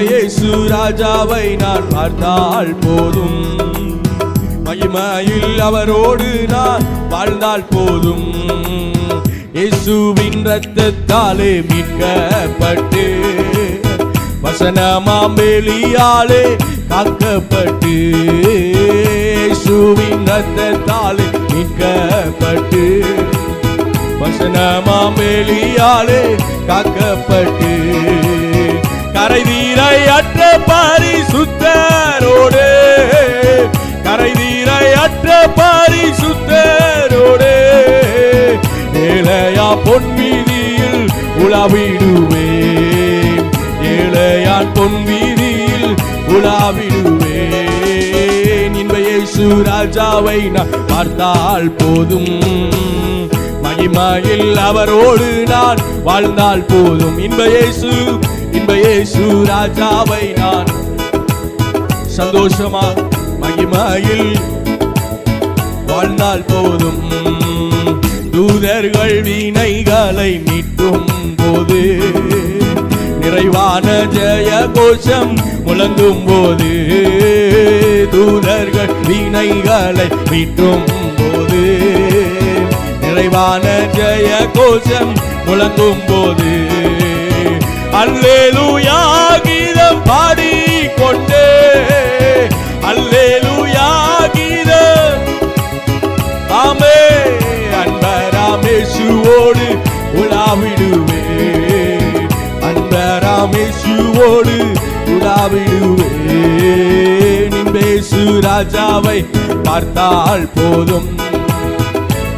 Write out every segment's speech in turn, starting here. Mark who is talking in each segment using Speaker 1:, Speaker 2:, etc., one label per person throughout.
Speaker 1: இயேசு ராஜாவை நான் பார்த்தால் போதும். மகிமையில் அவரோடு நான் வாழ்ந்தால் போதும். இயேசுவின் ரத்தத்தாலே மீட்கப்பட்டு வசனமாம் வெளியாலே காக்கப்பட்டு இயேசுவின் ரத்தத்தாலே மீட்கப்பட்டு வசனமாம் வெளியாலே காக்கப்பட்டு கரை வீரை அற்ற பரிசுத்தரோடு. கரை வீரை அற்ற பரிசுத்தரோடு. ஏழையா பொன்வீதியில் உலாவிடுவேன். ஏழையான் பொன்வீதியில் உலாவிடுவேன். இன்ப இயேசு ராஜாவை நான் பார்த்தால் போதும். மகிமையில் அவரோடு நான் வாழ்ந்தால் போதும். இன்பயேசு இயேசு இயேசு ராஜாவை நான் சந்தோஷமா மகிமையில் வாழ்ந்தால் போதும். தூதர்கள் வீணைகளை நீட்டும் போது நிறைவான ஜெய கோஷம் முழங்கும் போது தூதர்கள் வீணைகளை மீட்டும் போது நிறைவான ஜெய கோஷம் முழங்கும் போது அல்லேலூயா கீதம் பாடிக்கொண்டே. அல்லேலூயா கீதம். ஆமே அன்பராமேசுவோடு உலாவிடுவே. அன்பராமேசுவோடு உலாவிடுவே. நின்பேசு ராஜாவை பார்த்தால் போதும்.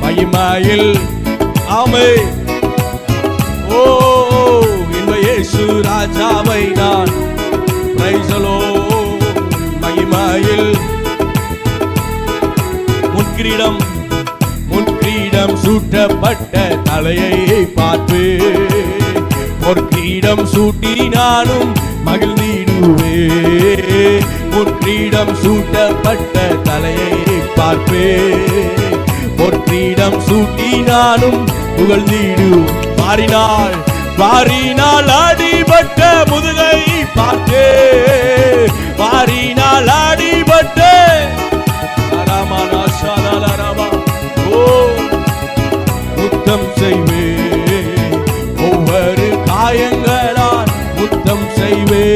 Speaker 1: மகிமையில் ஆமே. இயேசு ராஜாவை நான் பிரைசலோ மகிமையில். முன்கிரீடம் முன்கிரீடம் சூட்டப்பட்ட தலையை பார்த்து பொற்கிரீடம் சூட்டி நானும் மகிழ்ந்திடுவே முன்கிரீடம் சூட்டப்பட்ட தலையை பார்ப்பே பொற்கிரீடம் சூட்டி நானும் புகழ்ந்திடு மாறினாள் மாறினால் அடிபட்ட முதுகை பார்த்தே. மாறினால் அடிபட்ட அரமணா சலலரமா. ஓ, முத்தம் செய்வே. ஒவ்வொரு காயங்களால் முத்தம் செய்வே.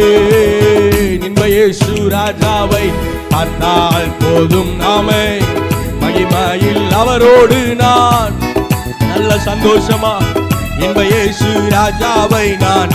Speaker 1: இன்பயேசு ராஜாவை பார்த்தால் போதும் நாமே. மகிமையில் அவரோடு நான். நல்ல சந்தோஷமா இன்ப இயேசு ராஜாவை நான்